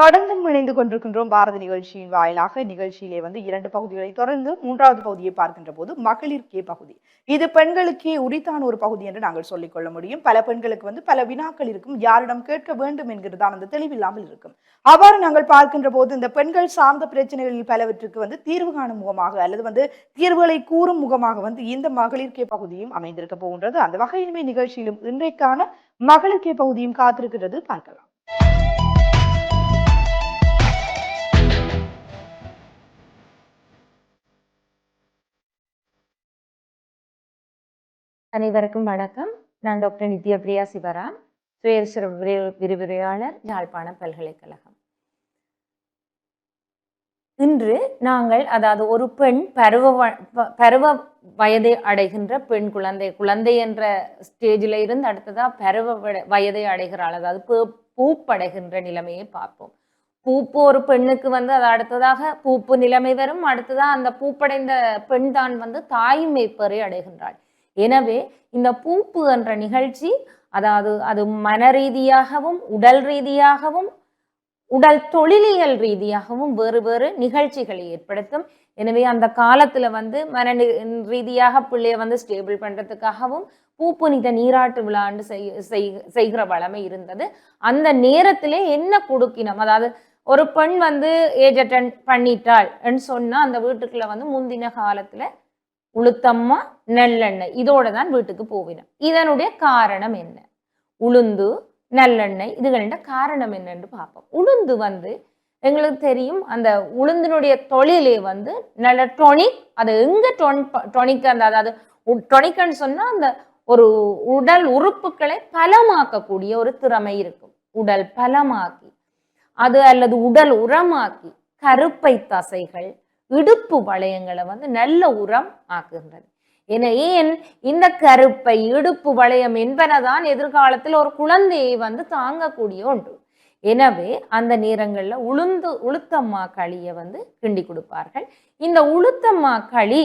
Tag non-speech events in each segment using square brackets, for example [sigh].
தொடர்ந்து இணைந்து கொண்டிருக்கின்றோம் பாரத நிகழ்ச்சியின் வாயிலாக. நிகழ்ச்சியிலே வந்து இரண்டு பகுதிகளை தொடர்ந்து மூன்றாவது பகுதியை பார்க்கின்ற போது மகளிர்க்கே பகுதி. இது பெண்களுக்கே உரித்தான ஒரு பகுதி என்று நாங்கள் சொல்லிக்கொள்ள முடியும். பல பெண்களுக்கு வந்து பல வினாக்கள் இருக்கும். யாரிடம் கேட்க வேண்டும் என்கிறதான் அந்த தெளிவில்லாமல் இருக்கும். அவ்வாறு நாங்கள் பார்க்கின்ற போது இந்த பெண்கள் சார்ந்த பிரச்சனைகளில் பலவற்றுக்கு வந்து தீர்வு காணும் முகமாக அல்லது வந்து தீர்வுகளை கூறும் முகமாக வந்து இந்த மகளிர்க்கே பகுதியும் அமைந்திருக்க போகின்றது. அந்த வகையிலுமே நிகழ்ச்சியிலும் இன்றைக்கான மகளிருக்கே பகுதியும் காத்திருக்கிறது பார்க்கலாம். அனைவருக்கும் வணக்கம். நான் டாக்டர் நித்யபிரியா சிவராம் சுயேஸ்வர விரி- விரிவுரையாளர் யாழ்ப்பாணம் பல்கலைக்கழகம். இன்று நாங்கள் அதாவது ஒரு பெண் பருவ வ- ப- பருவ வயதை அடைகின்ற பெண் குழந்தை குழந்தை என்ற ஸ்டேஜில் இருந்து அடுத்ததா பருவ வயதை அடைகிறாள் அதாவது பூ- பூப்படைகின்ற நிலைமையை பார்ப்போம். பூப்பு ஒரு பெண்ணுக்கு வந்து அது அடுத்ததாக பூப்பு நிலைமை வரும் அடுத்ததாக அந்த பூப்படைந்த பெண் தான் வந்து தாய்மை பெறை அடைகின்றாள். எனவே இந்த பூப்பு என்ற நிகழ்ச்சி அதாவது அது மன ரீதியாகவும் உடல் ரீதியாகவும் உடல் தொழிலியல் ரீதியாகவும் வேறு வேறு நிகழ்ச்சிகளை ஏற்படுத்தும். எனவே அந்த காலத்துல வந்து மன ரீதியாக பிள்ளைய வந்து ஸ்டேபிள் பண்றதுக்காகவும் பூப்புனித நீராட்டு விழாண்டு செய்- செய்- செய்கிற வளமை இருந்தது. அந்த நேரத்திலே என்ன கொடுக்கினோம்? அதாவது ஒரு பெண் வந்து ஏஜ் அட்டன் பண்ணிட்டாள் சொன்னா அந்த வீட்டுக்குள்ள வந்து முந்தின காலத்துல உளுத்தம்மா நல்லெண்ணெய். இதோட தான் வீட்டுக்கு போவினோம். இதனுடைய காரணம் என்ன? உளுந்து நல்லெண்ணெய் இதுகளோட காரணம் என்னன்னு பார்ப்போம். உளுந்து வந்து எங்களுக்கு தெரியும் அந்த உளுந்தினுடைய தொழிலே வந்து நல்ல டொனிக் அது எங்க டொன் டொனிக் அந்த அதாவது டொனிக்கன்னு சொன்னா அந்த ஒரு உடல் உறுப்புகளை பலமாக்கக்கூடிய ஒரு திறமை இருக்கும். உடல் பலமாக்கி அது அல்லது உடல் உரமாக்கி கருப்பை தசைகள் இடுப்பு வளையங்களை வந்து நல்ல உரம் ஆக்குகின்றது. என ஏன்? இந்த கருப்பை இடுப்பு வளையம் என்பனதான் எதிர்காலத்தில் ஒரு குழந்தையை வந்து தாங்கக்கூடிய ஒன்று. எனவே அந்த நேரங்களில் உளுந்து உளுத்தம்மா களியை வந்து கிண்டி கொடுப்பார்கள். இந்த உளுத்தம்மா களி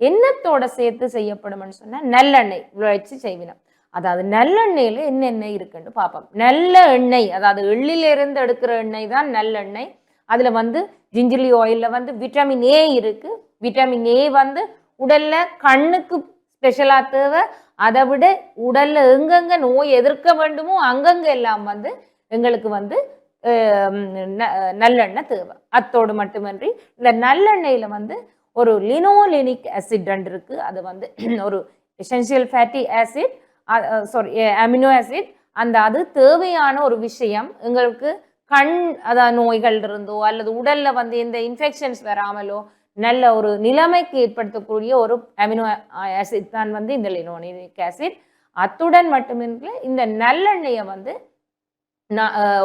எண்ணத்தோட சேர்த்து செய்யப்படும்னு சொன்னால் நல்லெண்ணெய் உழைச்சி செய்வினம். அதாவது நல்லெண்ணெயில் என்னென்ன இருக்குன்னு பார்ப்போம். நல்ல எண்ணெய் அதாவது எள்ளிலிருந்து எடுக்கிற எண்ணெய் தான் நல்லெண்ணெய். அதில் வந்து ஜிஞ்சிலி ஆயிலில் வந்து விட்டமின் ஏ இருக்குது விட்டமின் ஏ வந்து உடலில் கண்ணுக்கு ஸ்பெஷலாக தேவை. அதை விட உடலில் எங்கெங்க நோய் எதிர்க்க வேண்டுமோ அங்கங்கே எல்லாம் வந்து எங்களுக்கு வந்து ந- நல்லெண்ணெய் தேவை. அத்தோடு மட்டுமின்றி இந்த நல்லெண்ணெயில் வந்து ஒரு லினோலினிக் ஆசிட் இருக்கு. அது வந்து [clears throat] ஒரு essential fatty acid sorry amino acid அந்த அது தேவையான ஒரு விஷயம் எங்களுக்கு கண் அதான் நோய்கள் இருந்தோ அல்லது உடல்ல வந்து எந்த இன்ஃபெக்ஷன்ஸ் வராமலோ நல்ல ஒரு நிலைமைக்கு ஏற்படுத்தக்கூடிய ஒரு அமினோ ஆசிட் தான் வந்து இந்த லினோனிக் ஆசிட் அத்துடன் மட்டுமின்றி இந்த நல்லெண்ணெயை வந்து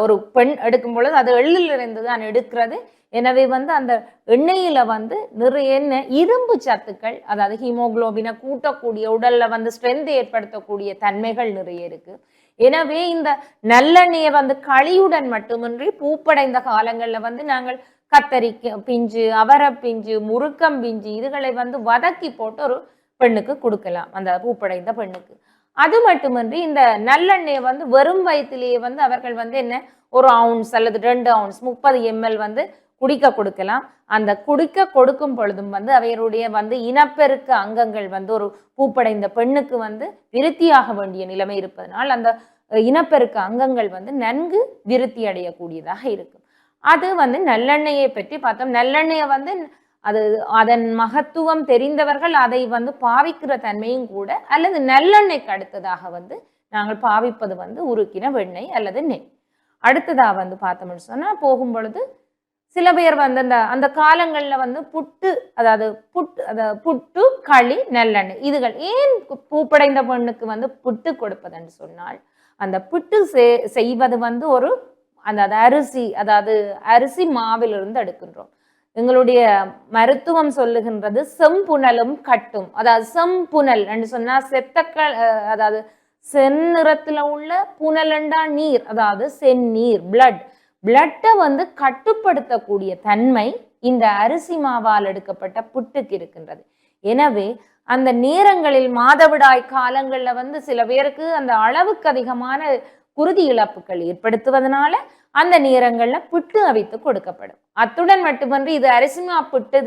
ஒரு பெண் எடுக்கும் பொழுது அது எள்ளில் இருந்து தான் எடுக்கிறது. எனவே வந்து அந்த எண்ணெயில வந்து நிறைய என்ன இரும்பு சத்துக்கள் அதாவது ஹீமோகுளோபினை கூட்டக்கூடிய உடல்ல வந்து ஸ்ட்ரென்த் ஏற்படுத்தக்கூடிய தன்மைகள் நிறைய இருக்கு. எனவே இந்த நல்லெண்ணெயை வந்து களியுடன் மட்டுமின்றி பூப்படைந்த காலங்கள்ல வந்து நாங்கள் கத்தரிக்க பிஞ்சு அவரை பிஞ்சு முறுக்கம் பிஞ்சு இதுகளை வந்து வதக்கி போட்டு ஒரு பெண்ணுக்கு கொடுக்கலாம். அந்த பூப்படைந்த பெண்ணுக்கு. அது மட்டுமின்றி இந்த நல்லெண்ணெயை வந்து வெறும் வயிற்றிலேயே வந்து அவர்கள் வந்து என்ன? ஒரு அவுன்ஸ் அல்லது ரெண்டு அவுன்ஸ் முப்பது எம்எல் வந்து குடிக்க கொடுக்கலாம். அந்த குடிக்க கொடுக்கும் பொழுதும் வந்து அவையருடைய வந்து இனப்பெருக்க அங்கங்கள் வந்து ஒரு பூப்படைந்த பெண்ணுக்கு வந்து விருத்தியாக வேண்டிய நிலைமை இருப்பதனால் அந்த இனப்பெருக்க அங்கங்கள் வந்து நன்கு விருத்தி அடையக்கூடியதாக இருக்கும். அது வந்து நல்லெண்ணெயை பற்றி பார்த்தோம். நல்லெண்ணெயை வந்து அது அதன் மகத்துவம் தெரிந்தவர்கள் அதை வந்து பாவிக்கிற தன்மையும் கூட அல்லது நல்லெண்ணெய்க்கு அடுத்ததாக வந்து நாங்கள் பாவிப்பது வந்து உருக்கின வெண்ணெய் அல்லது நெய். அடுத்ததாக வந்து பார்த்தோம்னு சொன்னா போகும் பொழுது சில பேர் வந்து அந்த அந்த காலங்களில் வந்து புட்டு அதாவது புட்டு அதாவது புட்டு களி நல்லெண்ணெய் இதுகள் ஏன் பூப்படைந்த பெண்ணுக்கு வந்து புட்டு கொடுப்பதுன்னு சொன்னால் அந்த புட்டு செய்- செய்வது வந்து ஒரு அந்த அது அரிசி அதாவது அரிசி மாவிலிருந்து எடுக்கின்றோம். எங்களுடைய மருத்துவம் சொல்லுகின்றது செம்புணலும் கட்டும். அதாவது செம்புணல் என்று சொன்னால் செத்தக்கள் அதாவது செந்நிறத்துல உள்ள புனலண்டா நீர் அதாவது செந்நீர் பிளட் பிளட்டை வந்து கட்டுப்படுத்தக்கூடிய தன்மை இந்த அரிசி மாவால் எடுக்கப்பட்ட புட்டுக்கு இருக்கின்றது. எனவே அந்த நேரங்களில் மாதவிடாய் காலங்களில் வந்து சில பேருக்கு அந்த அளவுக்கு அதிகமான குருதி இழப்புகள் ஏற்படுத்துவதனால அந்த நேரங்களில் புட்டு அவித்து கொடுக்கப்படும். அத்துடன் மட்டுமன்றி இது அரிசிமா புட்டு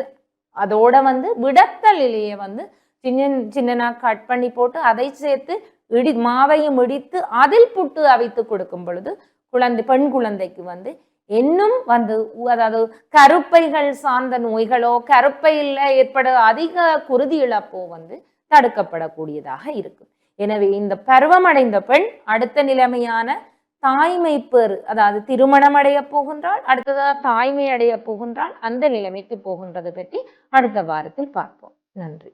அதோட வந்து விடத்தலிலேயே வந்து சின்ன சின்னனா கட் பண்ணி போட்டு அதை சேர்த்து இடி மாவையும் இடித்து அதில் புட்டு அவித்து கொடுக்கும் பொழுது குழந்தை பெண் குழந்தைக்கு வந்து இன்னும் வந்து அதாவது கருப்பைகள் சார்ந்த நோய்களோ கருப்பையில் ஏற்பட அதிக குருதி இழப்போ வந்து தடுக்கப்படக்கூடியதாக இருக்கும். எனவே இந்த பருவமடைந்த பெண் அடுத்த நிலைமையான தாய்மை பெரு அதாவது திருமணம் அடைய போகின்றால் அடுத்ததாக தாய்மை அடைய போகின்றால் அந்த நிலைமைக்கு போகின்றது பற்றி அடுத்த வாரத்தில் பார்ப்போம். நன்றி.